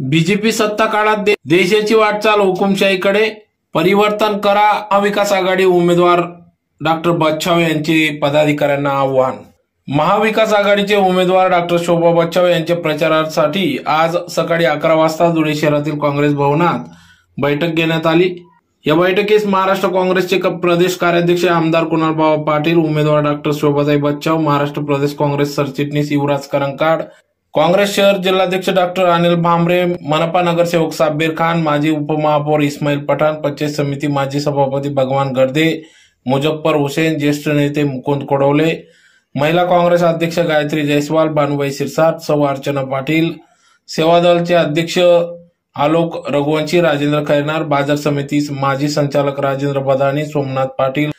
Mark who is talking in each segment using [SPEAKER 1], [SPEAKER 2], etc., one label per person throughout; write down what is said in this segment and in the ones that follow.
[SPEAKER 1] BJP सत्ता काळात दे- देशाची वाटचाल हुकुमशाहीकडे परिवर्तन करा महाविकास आघाडी उमेदवार डॉक्टर बच्छाव यांचे पदाधिकाऱ्यांना आव्हान. महाविकास आघाडीचे उमेदवार डॉक्टर शोभा बच्छाव यांच्या प्रचारासाठी आज सकाळी अकरा वाजता धुळे शहरातील काँग्रेस भवनात बैठक घेण्यात आली. या बैठकीस महाराष्ट्र काँग्रेसचे प्रदेश कार्याध्यक्ष आमदार कुणालबाबा पाटील उमेदवार डॉक्टर शोभाताई बच्छाव महाराष्ट्र प्रदेश काँग्रेस सरचिटणीस युवराज करंकाड काँग्रेस शहर जिल्हाध्यक्ष डॉक्टर अनिल भांबरे मनपा नगरसेवक साब्बीर खान माजी उपमहापौर इस्माईल पठाण पंचायत समिती माजी सभापती भगवान गर्दे मुजफ्फर हुसेन ज्येष्ठ नेते मुकुंद कोडवले महिला काँग्रेस अध्यक्ष गायत्री जयस्वाल बानुबाई सिरसाट सौ अर्चना पाटील सेवा दलचे अध्यक्ष आलोक रघुवंशी राजेंद्र खैरनार बाजार समिती माजी संचालक राजेंद्र बदाणी सोमनाथ पाटील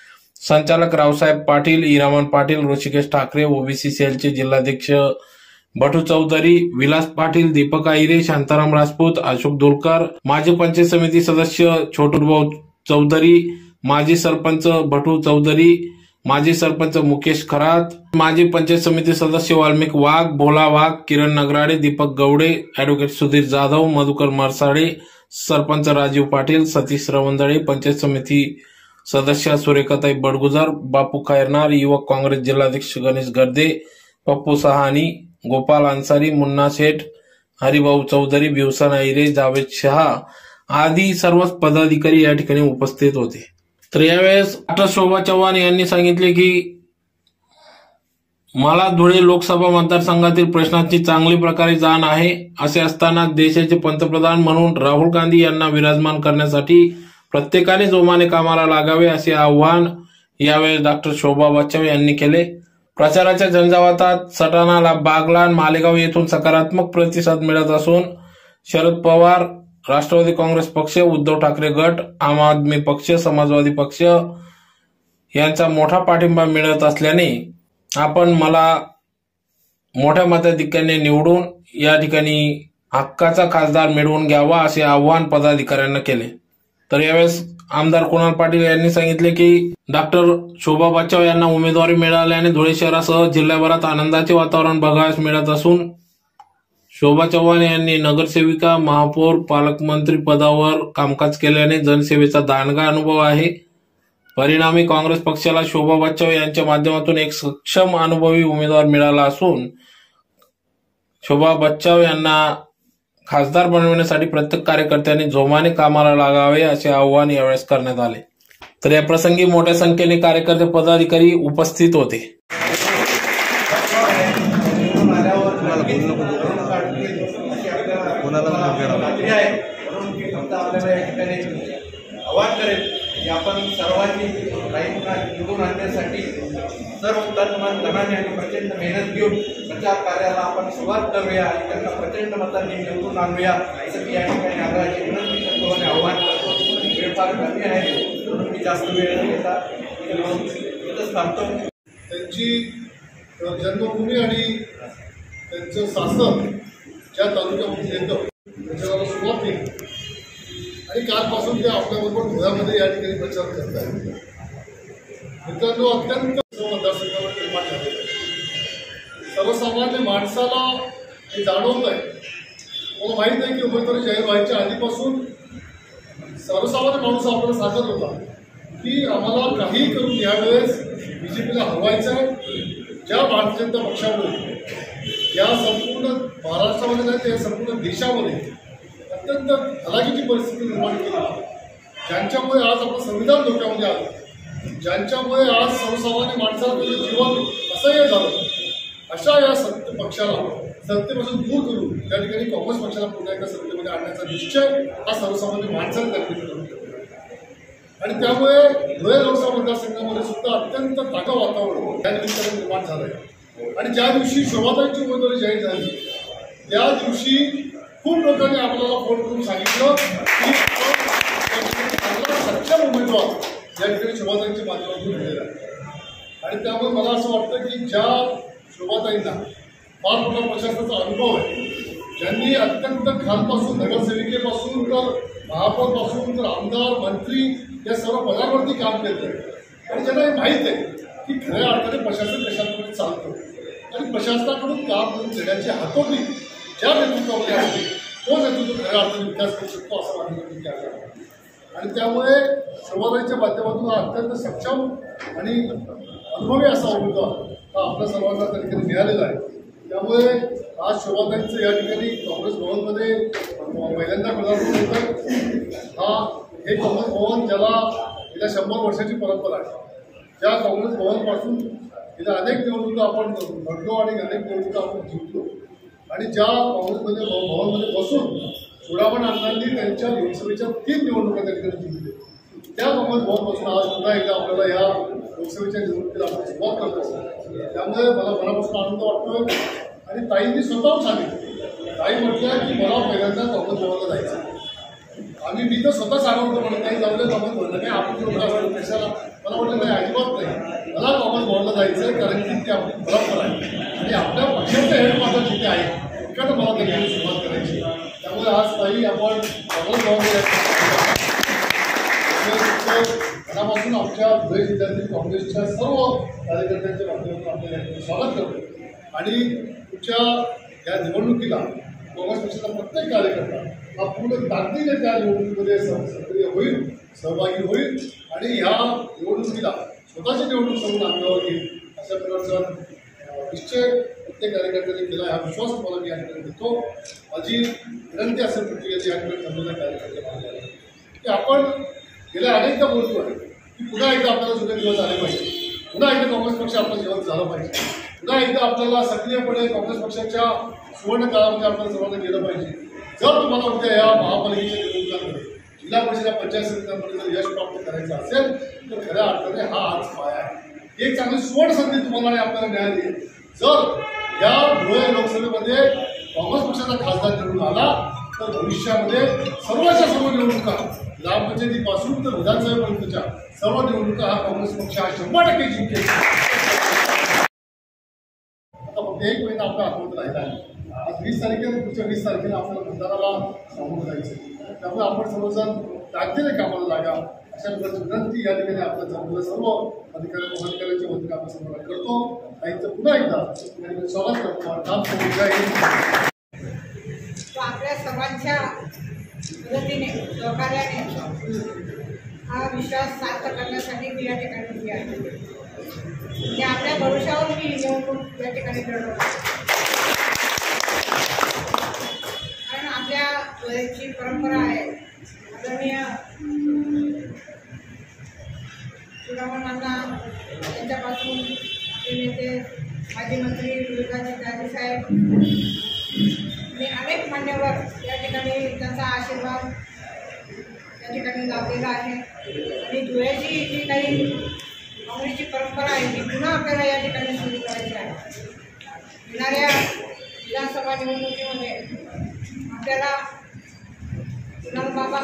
[SPEAKER 1] संचालक रावसाहेब पाटील इरामन पाटील ऋषिकेश ठाकरे ओबीसी सेलचे जिल्हाध्यक्ष बटू चौधरी विलास पाटील दीपक आहिरे शांताराम राजपूत अशोक दुलकर माजी पंचायत समिती सदस्य छोटूभाऊ चौधरी माजी सरपंच भटू चौधरी माजी सरपंच मुकेश खरात माजी पंचायत समिती सदस्य वाल्मिक वाघ भोला वाघ किरण नगराडे दीपक गवडे अॅडव्होकेट सुधीर जाधव मधुकर मरसाडे सरपंच राजीव पाटील सतीश रवंदळे पंचायत समिती सदस्य सुरेखाताई बडगुजार बापू खैरनार युवक काँग्रेस जिल्हाध्यक्ष गणेश गर्दे पप्पू सहानी गोपाल अन्सारी मुन्ना शेठ हरिभाऊ चौधरी भिवसा नाईरे जावेद शहा आदी सर्वच पदाधिकारी या ठिकाणी उपस्थित होते. तर यावेळेस डॉक्टर शोभा चव्हाण यांनी सांगितले की मला धुळे लोकसभा मतदारसंघातील प्रश्नांची चांगली प्रकारे जाण आहे असे असताना देशाचे पंतप्रधान म्हणून राहुल गांधी यांना विराजमान करण्यासाठी प्रत्येकाने जोमाने कामाला लागावे असे आव्हान यावेळी डॉक्टर शोभा बच्चव यांनी केले. प्रचाराच्या झंझावातात सटाणाला बागलान मालेगाव येथून सकारात्मक प्रतिसाद मिळत असून शरद पवार राष्ट्रवादी काँग्रेस पक्ष उद्धव ठाकरे गट आम आदमी पक्ष समाजवादी पक्ष यांचा मोठा पाठिंबा मिळत असल्याने आपण मला मोठ्या मताधिक्याने निवडून या ठिकाणी हक्काचा खासदार मिळवून घ्यावा असे आव्हान पदाधिकाऱ्यांना केले. तर यावेळेस आमदार कुणाल पाटील यांनी सांगितले की डॉक्टर शोभा बच्चाव यांना उमेदवारी मिळाल्याने धुळे शहरासह जिल्ह्याभरात आनंदाचे वातावरण बघायला मिळत असून शोभा चव्हाण यांनी नगरसेविका महापौर पालकमंत्री पदावर कामकाज केल्याने जनसेवेचा दांडगा अनुभव आहे. परिणामी काँग्रेस पक्षाला शोभा बच्चाव यांच्या माध्यमातून एक सक्षम अनुभवी उमेदवार मिळाला असून शोभा बच्चाव यांना खासदार बनविण्यासाठी प्रत्येक कार्यकर्त्यांनी जोमाने कामाला लागावे असे आवाहन यावेळेस करण्यात आले. तर या प्रसंगी मोठ्या संख्येने कार्यकर्ते पदाधिकारी उपस्थित होते.
[SPEAKER 2] आवाहन करेल की आपण सर्वांनी राईटला निवडून आणण्यासाठी सर्व तनमन धनाने आणि प्रचंड मेहनत घेऊन प्रचार कार्याला आपण सुरुवात करूया आणि त्यांना प्रचंड मतांनी निवडून आणूया असं मी या ठिकाणी आग्रहाची विनंती करतो आणि आव्हान करतो. वेळ फार कमी आहे म्हणून मी जास्त वेळ न घेता इथंच थांबतो.
[SPEAKER 3] त्यांची जन्मभूमी आणि त्यांचं शासन ज्या तालुक्यामध्ये येतं त्याच्यावर सुरुवात केली. आणि कालपासून ते आपल्याबरोबर धुळ्यामध्ये या ठिकाणी प्रचार करत आहेत मित्रांनो अत्यंत मतदारसंघावर निर्माण झालेलं आहे सर्वसामान्य माणसाला हे जाणवत आहे मला माहीत आहे की उमेदवारी जाहीर व्हायच्या आधीपासून सर्वसामान्य माणूस आपल्याला सांगत होता की आम्हाला काही करून यावेळेस बी जे पीला हवायचं आहे ज्या भारतीय जनता पक्षामुळे या संपूर्ण महाराष्ट्रामध्ये नाही तर या संपूर्ण देशामध्ये अत्यंत हलाखीची परिस्थिती निर्माण केली. ज्यांच्यामुळे आज आपलं संविधान धोक्यामध्ये आलं ज्यांच्यामुळे आज सर्वसामान्य माणसाला जीवन असह्य झालं अशा या सत्य पक्षाला सत्तेपासून दूर करून त्या ठिकाणी काँग्रेस पक्षाला पुन्हा एकदा सत्तेमध्ये आणण्याचा निश्चय हा सर्वसामान्य माणसाने त्यांनी करून आणि त्यामुळे धुळे लोकसभा मतदारसंघामध्ये सुद्धा अत्यंत ताका वातावरण त्या निमित्ताने निर्माण झालं आहे आणि ज्या दिवशी शोभाताईची उमेदवारी जाहीर झाली त्या दिवशी खूप लोकांनी आपल्याला फोन करून सांगितलं की सक्षम उमेदवार या ठिकाणी शोभाताईंच्या माध्यमातून मिळेल आणि त्यामुळे मला असं वाटतं की ज्या शोभाताईंना. फार मोठा प्रशासनाचा अनुभव आहे. ज्यांनी अत्यंत खालपासून नगरसेविकेपासून तर महापौरपासून तर आमदार मंत्री या सर्व पदांवरती काम केलं आणि ज्यांना हे माहीत आहे की खऱ्या अर्थाने प्रशासन कशाप्रकारे चालतं. आणि प्रशासनाकडून काम करून देण्याची हातोटी ज्या नेतृत्वामध्ये असते तो नेतृत्व खऱ्या अर्थाने विकास करू शकतो असं आम्ही विचार आणि त्यामुळे शोभाताईच्या माध्यमातून अत्यंत सक्षम आणि अनुभवी असा उमेदवार हा आपल्या सर्वांना त्या ठिकाणी मिळालेला आहे. त्यामुळे आज शोभाताईंचं या ठिकाणी काँग्रेस भवनमध्ये पहिल्यांदा प्रधानमंत्री होत. हा हे काँग्रेस भवन ज्याला गेल्या शंभर वर्षाची परंपरा आहे. ज्या काँग्रेस भवनपासून गेल्या अनेक निवडणुका आपण लढलो आणि अनेक निवडणुका आपण जिंकलो. आणि ज्या काँग्रेसमध्ये भवनमध्ये बसून चुडामण अण्णांनी त्यांच्या लोकसभेच्या तीन निवडणुका त्या ठिकाणी जिंकल्या त्या काँग्रेस भवनपासून आज पुन्हा एकदा आपल्याला या लोकसभेच्या निवडणुकीला आपण सुरुवात करतो. त्यामुळे मला मनापासून आनंद वाटतोय. आणि ताईंनी स्वतःहून सांगितलं. ताई म्हटल्या की मला पहिल्यांदा काँग्रेस भवनला जायचं आम्ही मी तर स्वतः सांगतो म्हणत नाही जाऊ दे म्हणलं नाही काय आपण जेवढं कशाला मला म्हटलं नाही अजिबात नाही. मला काँग्रेस भवनला जायचं आहे कारण की ते आपली बरोबर आहे. आणि आपल्या पक्षाचं हेड जिथे आहे तिकडं मला त्याची सुरुवात करायची त्यामुळे आज ताई आपण काँग्रेस भवनला मनापासून आमच्या धुळे जिल्ह्यातील काँग्रेसच्या सर्व कार्यकर्त्यांच्या माध्यमातून आपण स्वागत करतो आणि तुमच्या या निवडणुकीला काँग्रेस पक्षाचा प्रत्येक कार्यकर्ता हा पूर्ण ताकदीने त्या निवडणुकीमध्ये सह- सक्रिय होईल सहभागी होईल आणि ह्या निवडणुकीला स्वतःची निवडणूक करून अंगावर घेईल अशा प्रकारचा निश्चय प्रत्येक कार्यकर्त्यांनी केला हा विश्वास तुम्हाला मी या ठिकाणी देतो. माझी विनंती असेल प्रतिक्रिया या ठिकाणी ठरलेल्या कार्यकर्त्यांना की आपण गेल्या अनेकदा बोलतो आहे पुन्हा एकदा आपल्याला जुने दिवस आले पाहिजे. पुन्हा एकदा काँग्रेस पक्ष आपलं जीवन झालं पाहिजे. पुन्हा एकदा आपल्याला सक्रियपणे काँग्रेस पक्षाच्या सुवर्ण काळामध्ये आपल्याला सर्वांना गेलं पाहिजे. जर तुम्हाला उद्या या महापालिकेच्या निवडणुकांमध्ये जिल्हा परिषद पंचायत समित्यांमध्ये जर यश प्राप्त करायचं असेल तर खऱ्या अर्थाने हा आज पाया आहे. एक चांगली सुवर्ण संधी तुम्हाला आणि आपल्याला मिळाली जर या धुळे लोकसभेमध्ये काँग्रेस पक्षाचा खासदार निवडून आला तर भविष्यामध्ये सर्वच्या सर्व निवडणुका ग्रामपंचायतीपासून तर विधानसभेपर्यंतच्या सर्व निवडणुका हा काँग्रेस पक्ष हा शंभर टक्के जिंकेल आता फक्त एक महिना आपल्या हातमध्ये राहिला आहे. आज वीस तारखेला पुढच्या वीस तारखेला आपल्याला मतदाराला सामोरं जायचं त्यामुळे आपण सर्वजण ताकदीने कामाला लागा. अशा प्रकारची विनंती या ठिकाणी आपल्या जमलेल्या सर्व अधिकारी अधिकाऱ्यांच्या वतीने आपण सर्वांना करतो. ताईंचं पुन्हा एकदा स्वागत करतो. काम करून
[SPEAKER 4] आपल्या सर्वांच्या मदतीने सहकार्याने हा विश्वास सार्थ करण्यासाठी मी या ठिकाणी उभी आहे. म्हणजे आपल्या भरोशावर मी निवडणूक या ठिकाणी लढवतो कारण आपल्या वेळेची परंपरा आहे. आदरणीय चुडामणांना यांच्यापासून आपले नेते माजी मंत्री विकासजी साहेब आणि अनेक मान्यवर या ठिकाणी त्यांचा आशीर्वाद त्या ठिकाणी लाभलेला आहे. आणि धुळ्याची जी काही काँग्रेसची परंपरा आहे ती पुन्हा आपल्याला या ठिकाणी सुरू करायची आहे. येणाऱ्या विधानसभा निवडणुकीमध्ये आपल्याला कुणाल बाबा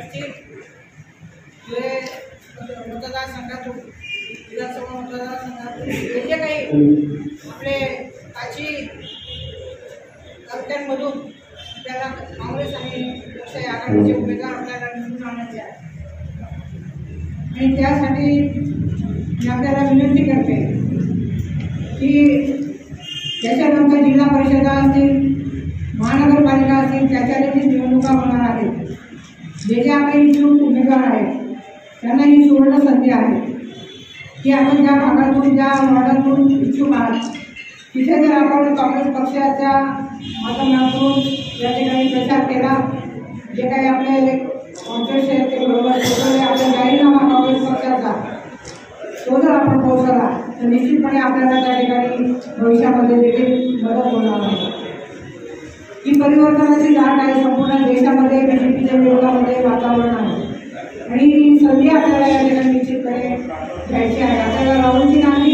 [SPEAKER 4] अशी धुळे मतदारसंघातून विधानसभा मतदारसंघातून जे काही आपले काची तालुक्यांमधून आपल्याला काँग्रेस आणि लोकशाही आघाडीचे उमेदवार आपल्याला निवडून आणायचे आहे आणि त्यासाठी मी आपल्याला विनंती करते की त्याच्यानंतर जिल्हा परिषदा असतील महानगरपालिका असतील त्याच्या देखील निवडणुका होणार आहेत. जे जे आपले इच्छुक उमेदवार आहेत त्यांना ही सुवर्ण संधी आहे की आपण ज्या भागातून ज्या वॉर्डातून इच्छुक आहात तिथे जर आपण काँग्रेस पक्षाच्या माध्यमातून या ठिकाणी प्रचार केला. जे काही आपले कॉन्ग्रेस आहेत ते बरोबर आपल्या जाहीरनामा काँग्रेस पक्षाचा. तो जर आपण पोहोचला तर निश्चितपणे आपल्याला त्या ठिकाणी भविष्यामध्ये देखील मदत होणार आहे. ही परिवर्तनाची लाट आहे. संपूर्ण देशामध्ये बी जे पीच्या विरोधामध्ये वातावरण आहे. आणि ही संधी आपल्याला या ठिकाणी निश्चितपणे घ्यायची आहे. आपल्याला राहुलजी गांधी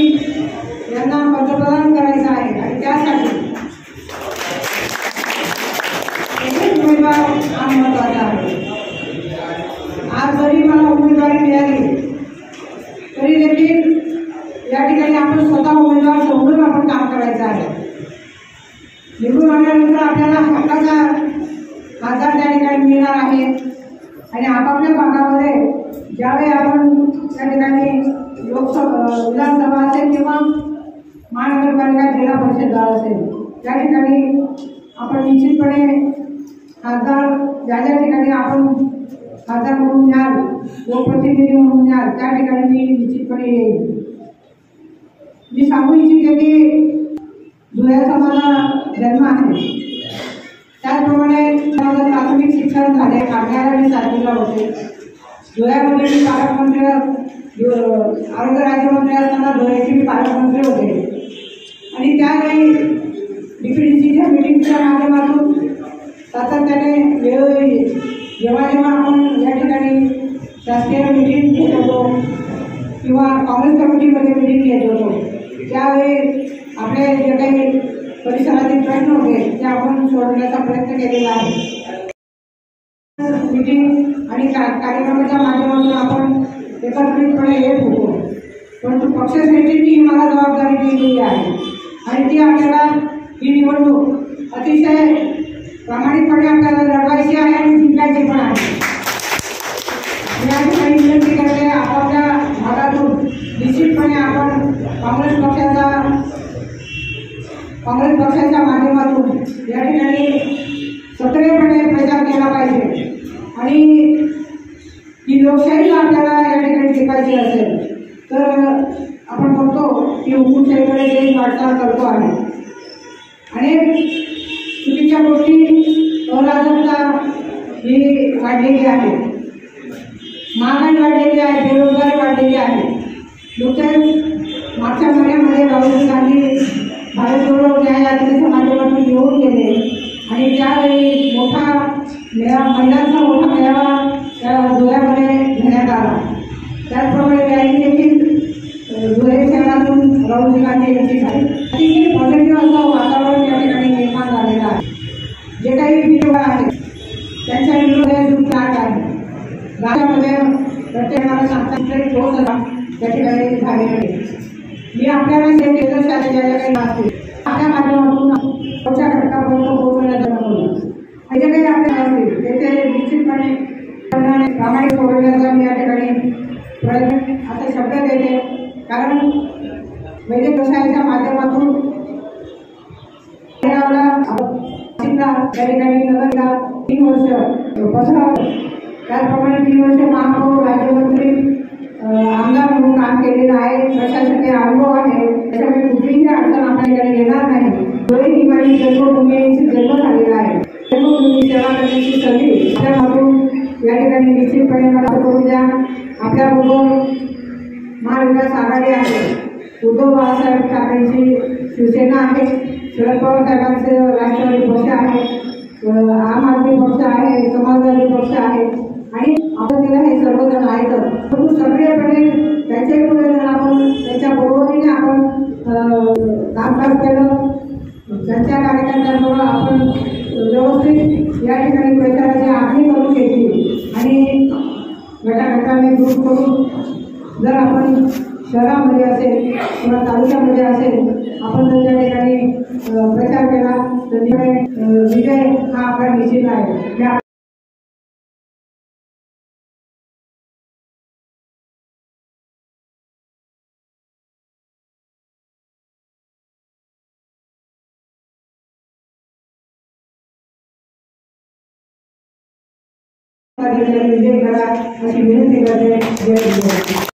[SPEAKER 4] आज जरी मला उमेदवारी मिळाली. तरी देखील या ठिकाणी आपण स्वतः उमेदवार समजून आपण काम करायचं आहे. निवडून आल्यानंतर आपल्याला हक्काचा आधार त्या ठिकाणी मिळणार आहे. आणि आपापल्या भागामध्ये ज्यावेळी आपण त्या ठिकाणी लोकसभा विधानसभा असेल किंवा महानगरपालिका जिल्हा परिषद असेल त्या ठिकाणी आपण निश्चितपणे खासदार ज्या ज्या ठिकाणी आपण खासदार म्हणून याल लोकप्रतिनिधी म्हणून याल त्या ठिकाणी मी निश्चितपणे येईल मी सांगू इच्छिते की धुळ्याचा माझा जन्म आहे. त्याचप्रमाणे माझं प्राथमिक शिक्षण झाले. कामगार आणि सातवीला होते. धुळ्यामध्ये मी पालकमंत्री आरोग्य राज्यमंत्री असताना धुळ्याचे मी पालकमंत्री होते. आणि त्यावेळी डीपीडीसीच्या मिटिंगच्या माध्यमातून सातत्याने वेळोवेळी जेव्हा जेव्हा आपण या ठिकाणी शासकीय मिटिंग घेत होतो किंवा काँग्रेस कमिटीमध्ये मिटिंग घेत होतो त्यावेळी आपले जे काही परिसरातील प्रश्न होते ते आपण सोडवण्याचा प्रयत्न केलेला आहे. मीटिंग आणि का कार्यक्रमाच्या माध्यमातून आपण एकत्रितपणे येत होतो. परंतु पक्षश्रेष्ठींनी ही मला जबाबदारी दिलेली आहे आणि ती आपल्याला ही निवडणूक अतिशय प्रामाणिकपणे आपल्याला लढवायची आहे आणि आहे या ठिकाणी विनंती करते आपापल्या भागातून निश्चितपणे आपण काँग्रेस पक्षाचा काँग्रेस पक्षाच्या माध्यमातून या ठिकाणी सक्रियपणे प्रचार केला पाहिजे. आणि ही लोकशाही आपल्याला या ठिकाणी टिकायची असेल तर आपण बघतो की हुकुमशाहीकडे जे वाटचाल करतो आहे अनेक चुकीच्या गोष्टी अराजकता ही वाढलेली आहे. महागाई वाढलेली आहे बेरोजगारी वाढलेली आहे. नुकत्याच मागच्या महिन्यामध्ये राहुल गांधी भारत जोडो न्याय यात्रेच्या माध्यमातून येऊन गेले. आणि त्यावेळी मोठा मेळा महिलांचा मोठा मेळावा त्या धुळ्यामध्ये घेण्यात आला. त्याचप्रमाणे त्यांनी देखील धुळे शहरातून राहुल गांधी यांची झाली अतिशय पॉझिटिव्ह असं वातावरण या ठिकाणी निर्माण झालेलं आहे जे काही विरोध आहेत त्यांच्या विरोधात लाट आहे राज्यामध्ये प्रत्येकाला सांगता कुठलाही ठोस असा त्या ठिकाणी झालेला नाही मी आपल्याला जे केंद्र शासनाच्या काही आपल्या माध्यमातून पुढच्या घटकापर्यंत पोहोचवण्याचा नमुना आणि जे काही आपल्या असतील ते निश्चितपणे प्रामाणिक सोडवण्याचा मी या ठिकाणी प्रयत्न आता शब्द देते. कारण वैद्यक व्यवसायाच्या माध्यमातून त्या ठिकाणी नगरला तीन वर्ष पसरव त्याचप्रमाणे तीन वर्ष महापौर राज्यमंत्री आमदार म्हणून काम केलेलं आहे. प्रशासन प्रशासकीय अनुभव आहे. त्याच्यामुळे कुठलीही अडचण आपल्याकडे येणार नाही. डोळे ठिकाणी जन्मभूमीची जन्म झालेला आहे. जन्मभूमी सेवा करण्याची संधी त्यामधून या ठिकाणी निश्चितपणे मला करू द्या. आपल्याबरोबर महाविकास आघाडी आहे. उद्धव बाळासाहेब ठाकरेंची शिवसेना आहे. शरद पवार साहेबांचं राष्ट्रवादी पक्ष आहे. आम आदमी पक्ष आहे. समाजवादी पक्ष आहे. आणि आपण तिला हे सर्वजण आहेत. परंतु सक्रियपणे त्याचे पुढे जर आपण त्याच्या बरोबरीने आपण अं, कामकाज केलं त्यांच्या कार्यकर्त्यांबरोबर आपण व्यवस्थित या ठिकाणी प्रचाराची आखणी करून घेतली आणि गटागटाने दूर करून जर आपण शहरामध्ये असेल किंवा तालुक्यामध्ये असेल आपण जर त्या ठिकाणी अ, प्रचार केला तर तिकडे अ, विजय हा आपला निश्चित आहे मी आप- विजय करा अशी विनंती करते जय विजय